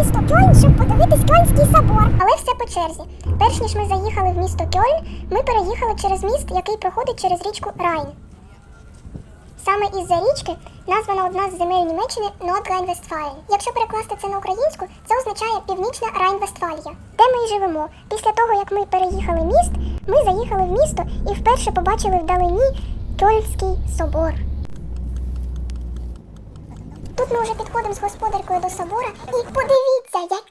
місто Кьольн, щоб подивитись Кьольнський собор. Але все по черзі. Перш ніж ми заїхали в місто Кьольн, ми переїхали через міст, який проходить через річку Райн. Саме із-за річки названа одна з земель Німеччини Нордрайн-Вестфалія. Якщо перекласти це на українську, це означає Північна Райн-Вестфалія, де ми і живемо. Після того, як ми переїхали міст, ми заїхали в місто і вперше побачили вдалині Кьольнський собор. Тут ми вже підходимо з господаркою до собора, і подивіться, який